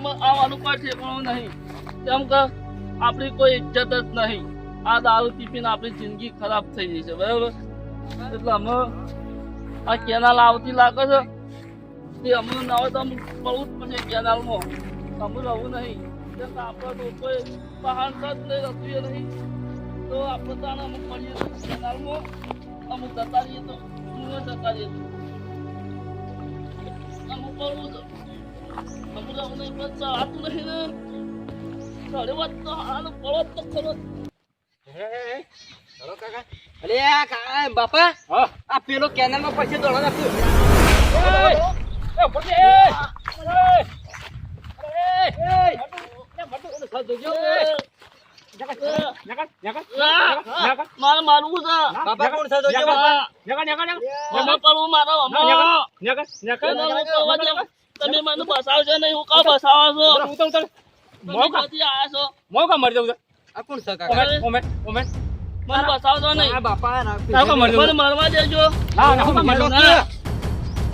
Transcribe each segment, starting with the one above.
આમાં આવવાનું કોઈ ઠેકાણું નહીં. કેમ કે આપણી કોઈ ઇજ્જત જ નહીં. આ દારૂ પીપીને આપણી જિંદગી ખરાબ થઈ ગઈ છે, બરાબર? એટલે અમે આ કેનાલ આવતી લાગે છે. તે અમે ના હોય તો પડવું જ પડશે કેનાલમાં. અમે રહું નહીં. એટલે આપણે કોઈ વાહન જ નહીં રસ્તું એ નહીં. તો આપણે તો આને અમે પડીએ કેનાલમાં. અમે જતા રહીએ તો જતા રહીએ. તો અમે પડવું છે બાપા આ પેલો કેનલમાં પછી દોડો મારે મારવું છે બાપા કોણ થતો જો બાપા મારો તમે મને બસાવશો નહીં હું કાં બસાવો છો મોકા થી આયા છો? આ કોણ છે કાકા? મને બસાવશો નહીં. આ બાપા ના, કોણ મરજો? મને મરવા દેજો. હા ના, હું. લોકો ના.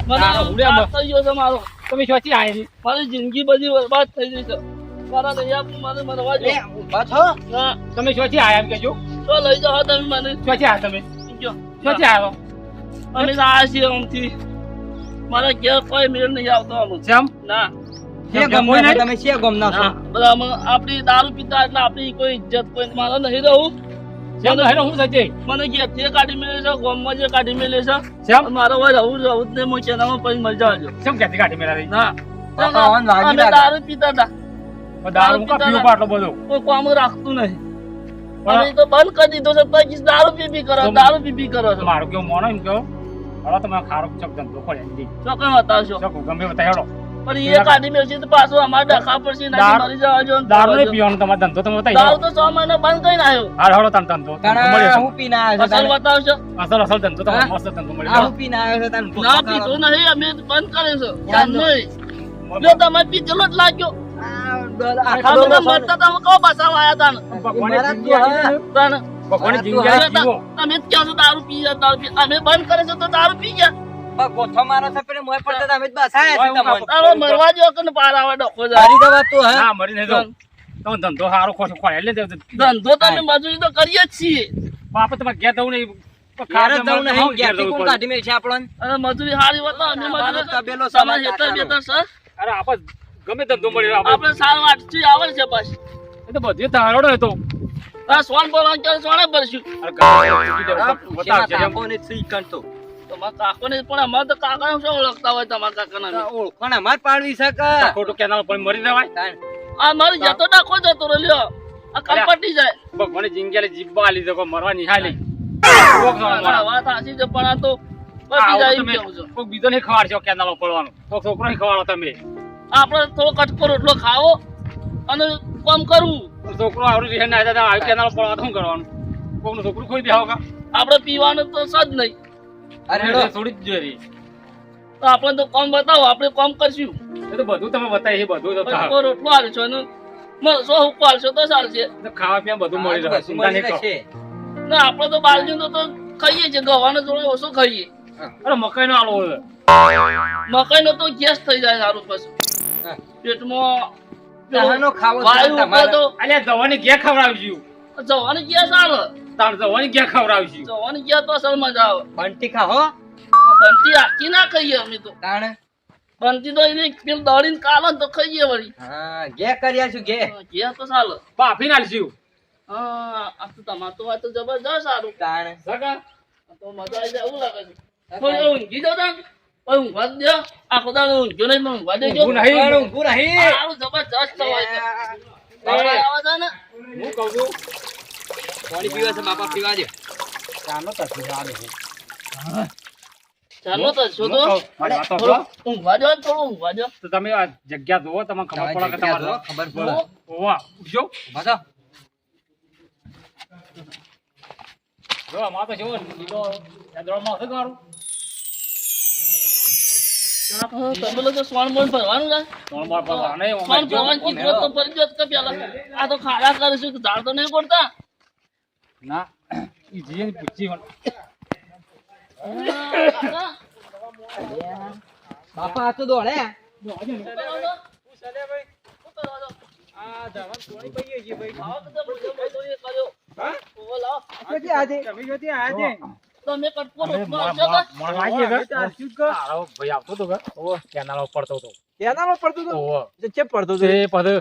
મને ઉડ્યા થઈ ગયો છે મારો. તમે શોચી આયા મારી જિંદગી બધી બરબાદ થઈ ગઈ છે. મારા દયા મને મરવા દે. ના. તમે શોચી આયા એમ કેજો તો લઈ જાઓ તમે મને. શોચી આ તમે. જો. શોચી આયા અમે તો આયા છીએ આમથી. મારા ઘેર કોઈ મેળ નહીં આવતો અમે જેમ? ના. છો. છે બધા અમે આપણી દારૂ પીતા એટલે આપણી કોઈ ઇજ્જત કોઈ મારે નહીં રહું. જેમ હેરો હું સજે મને ઘેરથી કાઢી મેળે છે ગામમાં જે કાઢી મેળે છે. જેમ? મારે હોય રહું પછી જેમ કાઢી ના. વાન વાગી અમે દારૂ પીતા હતા. દારૂ મુકા પીવું પાટલો બધો? કોઈ કામ રાખતું નહીં. અમે તો બંધ કરી દીધો છે પછી દારૂ પી પી કરો દારૂ પી પી કરો છો. મારું કેવું મોનો એમ કહો હવે તમે ખારો ચક ધંધો પડે દી ચોકન બતાવશો ચક ગમે બતા પણ એ કાઢી મેળશે તો પાછું અમારે ડખા પડશે નાખી મરી જવા જો દારૂ નહીં પીવાનો તમારો ધંધો તમે બતાવી દારૂ તો છ મહિના બંધ કરીને આવ્યો. હાલ હેડો તમે ધંધો ધંધો કાના મળ્યો આવ્યો અસલ બતાવશો? અસલ અસલ ધંધો તમારો મસ્ત ધંધો આ મળ્યો. હું પીને આવ્યો છે ના પીધું નહીં અમે બંધ કરે છે. ચાંદો. નહીં. જો તમે પીધેલો જ લાગ્યો. આખા બધા મરતા તમે કહો બસાવા. ભગવાને જિંદગી જીવો તમે જ કહો છો દારૂ પી જા દારૂ પી અમે બંધ કરે છે તો દારૂ પી જા બા ગોથો મારો છે પેલે મોય પડતા તમે જ બસાયા છે ઓય, તમને. તારો મરવા જો કે ને પાર આવે ડખો જાય. દવા તું હે ના મરી નહીં જાઉં. તમે ધંધો સારો ખોટો ખોળે એટલે ધંધો તો મજૂરી તો કરીએ જ છીએ બાપા તમારે ઘેર જવું નહીં ઘેર જ જવું નહીં, ખાવા ઘેરથી જવું કોણ પડે. કાઢી મેલશે આપણને? અને મજૂરી સારી હોય તો મજૂરી તબેલો તમારે સમાજ હેતર કાકાનો. બેતર સર અરે આપણે ગમે ધંધો મળ્યો આપડે આપણે સારું આવે છે બસ એ તો બધું તારોડો હતો આ સોન બોલવાનું કે ભરશું બતાવજે કાકોને જ શીખણ કાકો ને પણ અમારે તો તમારા જાય ભગવાને તો કોક બીજો નહીં ખવાડશો કેનાલ પડવાનો કોક છોકરો ખવાડો તમે આપણે થોડો કટકો રોટલો ખાવો અને કામ કરું? છોકરો આવડું રહે ના દાદા આવી કેનાલ પડવા શું કરવાનું. કોકનું છોકરું ખોઈ દેવા કા? આપણે પીવાનું તો સજ નહીં. અરે થોડી જ તો આપણે તો કામ બતાવો આપણે કામ કરશું. એ તો બધું તમે બતાવી એ બધું તો રોટલો હાલશો અને મ- સો હુક્કો હાલશો તો ચાલશે. ખાવા પીવા બધું મળી રહે ચિંતા નહીં કરો. ના આપણે તો બાલજી તો ખાઈએ છીએ ગવાનો જોડે ઓછો ખાઈએ. અરે મકાઈ નો આલો મકાઈ નો તો ગેસ થઈ જાય સારું પછી. પેટમાં ખાવો. તો અલ્યા જવાની જવાની તાર જવાની જવાની તો અસલ મજા આવે. બંટી ખાઓ બંટી આખી ના ખાઈએ અમે તો. તાણ. બંટી તો એને પેલ દળીને કાલે તો ખાઈએ વળી. હા ગે કર્યા છું ઘે તો ચાલે. બાફી નાખશું. હા આ તો તમારે તો જબરજસ્ત સારું. તાણ. સગા તો મજા આવી જાય એવું લાગે છે. થોડી ઊંઘી જાઓ તાન. ઓય ઊંઘવા જ દો. આખો ઊંઘ્યો નહીં ઊંઘવા દેજો. ઊંઘવું નહીં. પણ નહીં. સારું જબરજસ્ત હોય છે. બાપા છે ને. હું કહું છું પાણી પીવા છે બાપા પીવા દે. ચાલો તો શું ચાલે ચાલો તો શું તો. ઊંઘવા દો થોડું ઊંઘવા દો. તો તમે આ જગ્યા જોવો તમને ખબર પડે કે તમારે ખબર પડે. ઓવા ઉઠજો ઊભા જો આમાં તો જો લીલો યાદવામાં હશે તમારું તબેલો તો સોન બોન ભરવાનું પર આને સોન ઓમાં જો. ભરવાનું કીધું તો? ફરજિયાત કે પેલા આ તો ખાડા કરીશું કે ઝાડ તો નહીં પડતા ના ઈ જીએ પૂછી મને. બાપા આ તો દોડે આજે તમે? હા, ભાઈ આવતો હતો કે? કેનાલ પડતો હતો. પડતું હતું? પડતો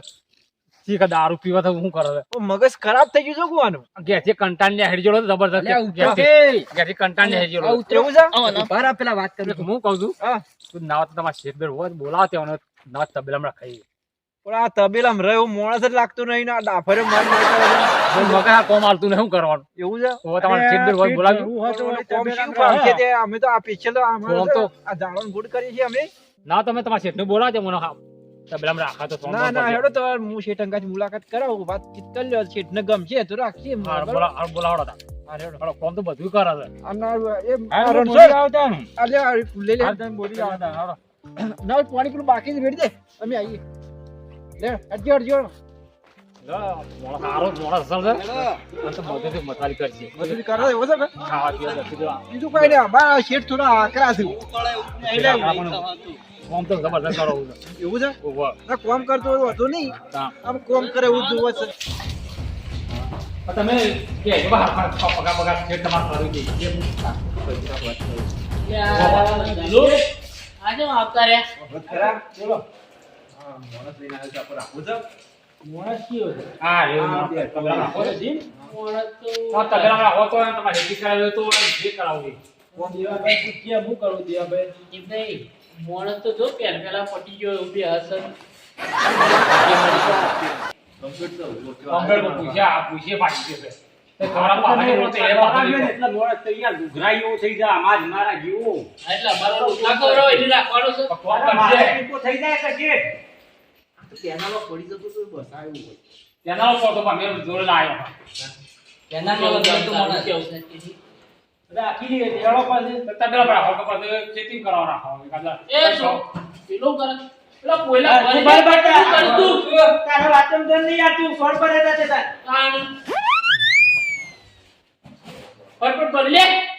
શીખ દારૂ પીવા તો શું કરે મગજ ખરાબ થઈ ગયું છે કુવાનું ગેસ કંટાળ ને હેડી જોડો તો જબરદસ્ત ઘેરથી કંટાળ ને હેડી જોડો. છે પેલા વાત કરું હું કહું છું હા તું નાવા તો તમારા શેઠ બેર હોય બોલાવો તેઓને તબેલા તબેલામાં રખાઈએ. પણ આ તબેલામાં રહ્યો મોણસ જ લાગતું નહીં ને આ ડાફરે મન છે. મગજ આ કોમ આલતું નહીં, શું કરવાનું? એવું છે? હવે તમારે શેઠ હોય બોલાવ્યું કોમ શું પાંખે તે? અમે તો આ પીછે તો આમ તો- આ ઝાડવાનું ગુડ કરીએ છીએ અમે. ના તમે તમારા શેઠને બોલાવજો મને હા. તબેલામાં રાખા તો ના ના હેડો તો હું શેઠ મુલાકાત કરાવું વાતચીત કરી લ્યો શેઠને ગમશે તો રાખીએ બરાબર? બોલાવડો તા. હા, હેડો. હાલો, કોમ તો બધું કરે છે. ના પાણી પેલું બાકી જ ભેડી દે. અમે આવીએ. લે અડજો અડજો મોણસ હારો મોણસ અસલ છે તો મધેથી મથારી કરશે બધું કરો એવો છે ખાવા પીવા બીજું કઈ નહીં બા શેઠ થોડા આકરા છે કોમ તો જબરદસ્ત કરો એવું છે ના કોમ કરતો હોય તો નહીં આમ કોમ કરે એવું જોવે છે તમે કે બહાર પગાર પગાર છે તમારે કરવું જોઈએ. જે પૈસા જેવું રાખો છો? મોણસ તો હા, રાખો તો તમારે રેતી કરાવી તો જે કરાવવું હોય. જીભાઈ, મોણસ તો જો પહેલા પહેલા પટી ગયો એવું બી હશે. કમ્પ્લેટ પૂછ્યા પૂછીએ પાછી છે તે ખરા પાછા નહીં બોલતો, એ પાછા નહીં બોલતો. એટલે અમારો રોટલા ખવડાવો એટલે રાખવાનો છે. પણ કોમ કરશે. તેના ઉપર તો પણ મેં જોડે લાવ્યો. કેના કેવું કેવું છે, તારું કેવું છે, કીધી? તો તબેલા રાખો કે પછી ખેતી કરવા રાખો. એકાદા- એ શું? પેલું કરે. પેલા કોયલા ભરે તું બરાબર છે, કર. તું તું તાણ. ફટફટ ભરી લે.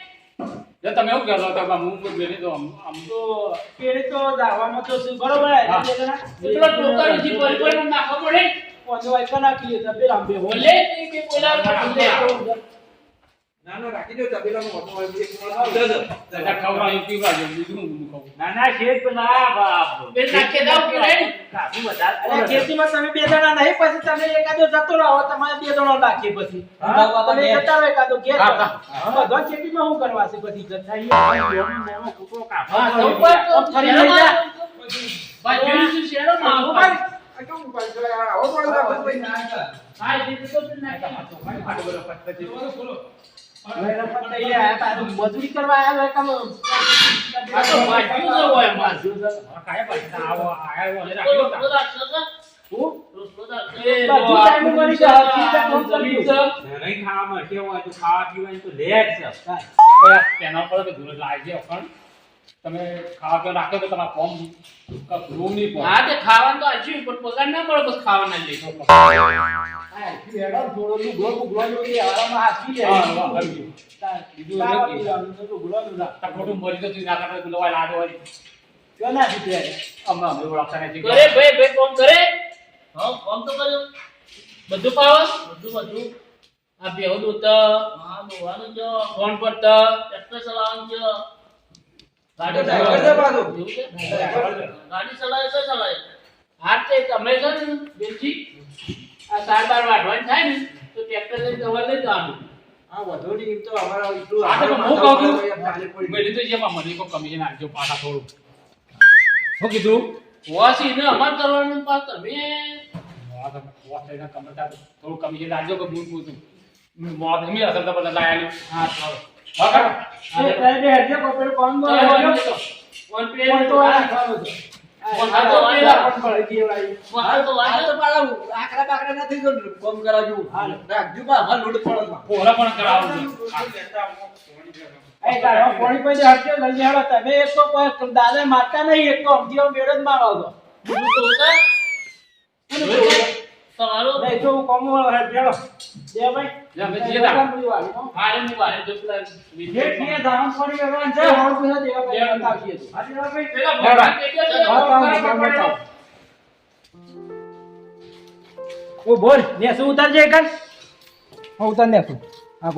જો તમે એવું કહેતો હતો કે હું બેની તો આમ- તો પેલો ટોકારીથી થી પરિપૂર્ણ નાખો પડે. ભલે એ કે કોયલા કે લે. ના ના રાખી દો તબેલામાં હોતો હોય એટલે ખવડાવી પીવડાવજો, બીજું હું કહું. બે નાખી દાવ કે નહીં? ખેતીમાં તમે બે જણા નહીં પછી તમે એકાદો જતો રહો તમારે બે જણો નાખીએ પછી. તમે જતા રહો એકાદો ઘેર હા, હા. બધો ખેતીમાં શું કરવા છે બધી? જતા હા, તો ઉપર ફરી લઈ જા. ભાઈ, જોયું શું શેરોમાં આવું ભાઈ? કેવું પાછું આવો રાખો ભાઈ હા, એ રીતે તો તું નાખી. મજૂરી કરવા આવ્યા કામ આ તો વાંચ્યું જ હોય એમાં. આ કાયા પૈસા આવો, આયા તા. હું? છે. તેના પર તો લાગે. તમે ખાવા પીવા રાખો તો તમારા ફોર્મ રૂમ નહીં પડે. હા, તે ખાવાનું તો આજી પણ પગાર ના મળે બસ ખાવાના જ લઈ. હા, હેડો, થોડો લુગડો બુગડો જોઈએ, આરામમાં હાંસી લે. હા, હા, બીજું નથી. તો નું ના વાય લાડો. ક્યાં અમે ઓળખતા નથી. કરે ભાઈ ભાઈ ફોન કરે હા કોમ તો કર્યો બધું પાવસ બધું બધું આ બેહુ દૂત હા દોવાનું છે ફોન પર તો ટ્રેક્ટર ચલાવવાનું છે ગાડી ડ્રાઈવર છે પાછો. ગાડી ચલાવે તો ચલાવે હા તે તમે છે ને બેનજી આ સાર બાર વાઢવાની થાય ને તો ટ્રેક્ટર લઈને તમારે લઈ જવાનું આ વધુ નહીં તો અમારા એટલું આ તો હું કહું છું. ઉપર ખાલી પડી મેં લીધું છે, મને કોઈ કમિશન આપજો પાછા થોડું. શું કીધું? વાસી ને અમાર કરવાનું પાસ તમે હા, લઈને કમરતા થોડું કમિશન આપજો કે હું પૂછું. મોત એમ અસર તો બધા લાયા હા ચાલો દાદા મારતા નહીં, એક તો અમથીઓ મેળ જ મારો હતો. તમારો નહીં તો હું કોમ વાળો હેડો. ભાઈ. જા, ભાઈ, જે દાવ. બધું વાળી, હો. હા એ હું વારે જો પેલા જે છીએ ધામ પાણી વ્યવહાર છે, હોળ પૂછે દેવા ભાઈ બતાવીએ તો. ભાઈ. પેલા ભગવાન કે કે હા, હા, હા, હા, હા. ઓ બોલ ને શું ઉતારજે એક હા ઉતાર ને હા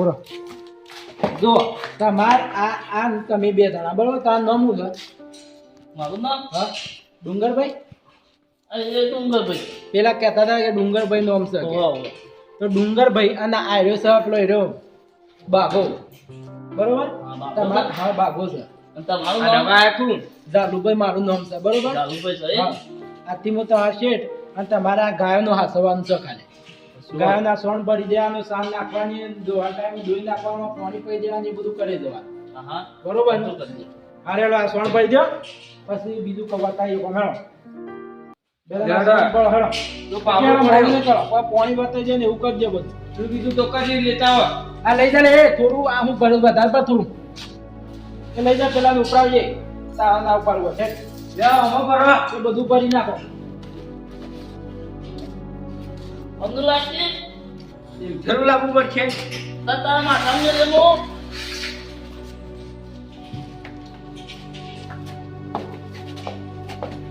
જો તમાર આ આ તમે બે જણા બરોબર તાર નામ શું છે મારું નામ હા ડુંગરભાઈ એ ડુંગરભાઈ પેલા કહેતા હતા કે ડુંગરભાઈ નામ છે તો ડુંગરભાઈ અને આ રહ્યો છે પેલો રહ્યો બાઘો. બરોબર? તમાર? હા બાઘો છે. આ? જાલુભાઈ મારું નામ છે બરોબર? જાલુભાઈ છે હા. આથી હું તમારા શેઠ અને તમારા ગાયોનો હાસવાનું છે ખાલી. ગાયોના સોણ ભરી દેવાનું સાન નાખવાની દોવા ટાઈમ ધોઈ નાખવાનું પાણી પી દેવાનું એ બધું કરી દેવાનું. હા હા બરોબર? બધું કરી દે. હારે હેડો આ સોણ ભરી દો પછી બીજું કવાતા એ કોમ પાણી બતાવી જાય ને એવું કરજો બધું. બીજું તો કરી લેતા આવો. આ લઈ જા એ થોડું આ હું ભરું વધારે પર થોડું. એ લઈ જા પેલા ઉપરાવજે તારા ના ઉપાડવો છે લ્યો, ભરવા. એ બધું ભરી નાખો. અબ્દુલ લાકી જરૂર લાવવું પડશે. તારા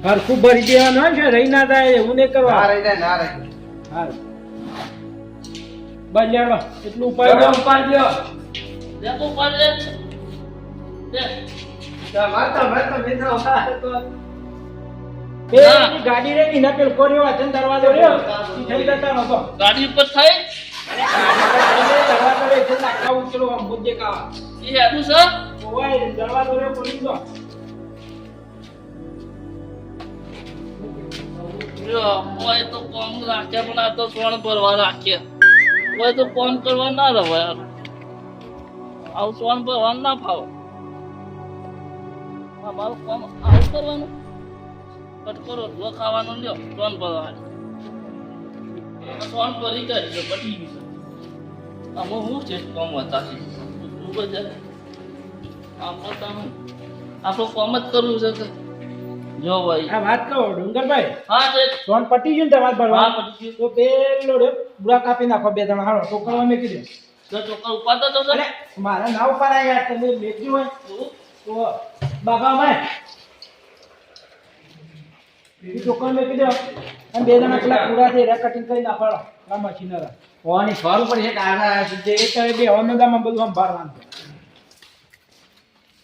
હરખું ભરી દેવાનું હોય છે રહી ના થાય એવું નહીં કરવા. ના રહી જાય, ના રહી. બસ લેવડો એટલું ઉપાડ. લે તો પાડ લે. લે. તો વાત ગાડી રે ની પેલ કોર્યો વાંચન દરવાજો રહ્યો થઈ જતા નતો ગાડી ઉપર થઈ? અને દરવાજો રે ઉચરો આમ કાવા એ છે? ઓવાય દરવાજો રે પોલીસ લ્યો, તો કોમ રાખ્યા પણ આ તો સોણ ભરવા રાખ્યા ઓય તો કોમ કરવા ના રવાય યાર. આવું સોણ ભરવા ના ફાવે. અમારું કોમ આવું કરવાનું? કટકો રોટલો ખાવાનો લ્યો સોન ભરવાની સોન ભરી કરી પટી ગયું આમાં શું છે કોમ છે તું બધા? આપણે તો આપણું કોમ જ કરવું છે કે? જો ભાઈ. આ વાત કહો ડુંગરભાઈ. હા તો સોન પટી ગયું ને તમારે હા ભરવા. પટી ગયું. તો પેલો રે બુરા કાપી નાખો બે જણા. હાલો તો કરવા મેં કીધું તો ચોક્કસ ઉપાડતો તો અરે મારા ના ઉપર યાર તમે મેક્યું હોય. તો બાબા ભાઈ બીજી ચોખ્ખો મેં કીધું અને બે જણા પેલા પૂરા થઈ રહ્યા કટિંગ કરી નાખો આ મશીનરા ઓની સ્વર ઉપર છે આ છે. જે એ કહે બે હવાના બધું આમ ભરવાનું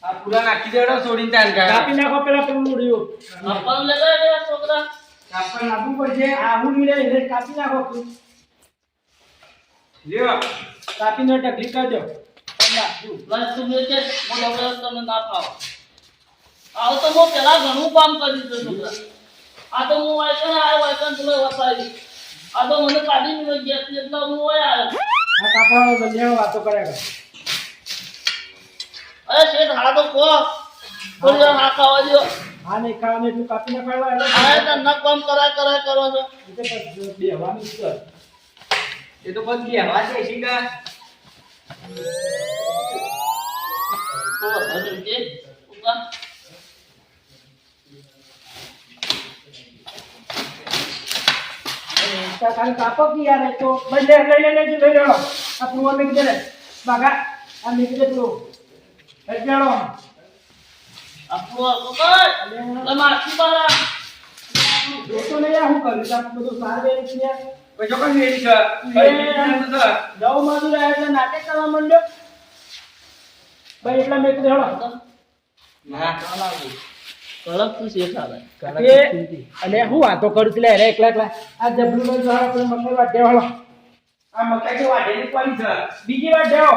આ પૂરા નાખી દેડો છોડીને તાન કાઢ. કાપી નાખો પેલા પેલું ઉડ્યું આપણને લેતા ગયા છોકરા. કાપડ નાખવું પડશે આવું રે એટલે કાપી નાખો લ્યો. કાપીને ટકલી કરી દો નાખ્યું. લાજ તું બે મો ડબલ તમને ના પાવ આવું તો મો પેલા ઘણું કામ કરી દીધું છોકરા. આ તો હું વાયકન આ વાયકન તમે વસાવી. આ તો મને કાઢી મેં ગયા એટલે હું ઓય આ. કાપડ બંને વાતો કર્યા કરે અરે શેઠ હા તો કહો. કોઈ હા ખાવા દો આ નહીં ખાવાનું એટલું કાપી નાખવા આ ધંધા કામ કરા કરા કરો છો. એટલે બેહવાનું જ કર. એ તો બંધ કહેવા છે શીખા. તો હજુ જે ઊભા. તા ખાલી કાપો કે યાર એ તો? બસ લે લઈ લે લઈ લે લઈ લેવાનો આ કીધે બાગા આ મેં કીધે પેલું લેવાનો આપણું આ તો કર. એટલે મારથી બારા. જોતો નહીં હું કરું તાર બધું સારું છે યાર કોઈ ચોક્કસ મેળી છે. ભાઈ, બીજાનું તો છે. ગૌ મજૂર આવ્યા એટલે નાટક કરવા માંડ્યો ભાઈ એટલા મેં કીધું હેડો ના. તું અને હું વાતો કરું છું લે રે એકલા એકલા આ જબલું લઈ જાઓ આપણે મકાઈ વાટ વાળો આ મકાઈ તો વાઢેલી છે. બીજી વાર દેવો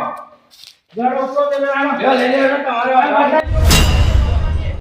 ઘર ઉપરો તે લ્યો, લઈ લેવાનો તમારે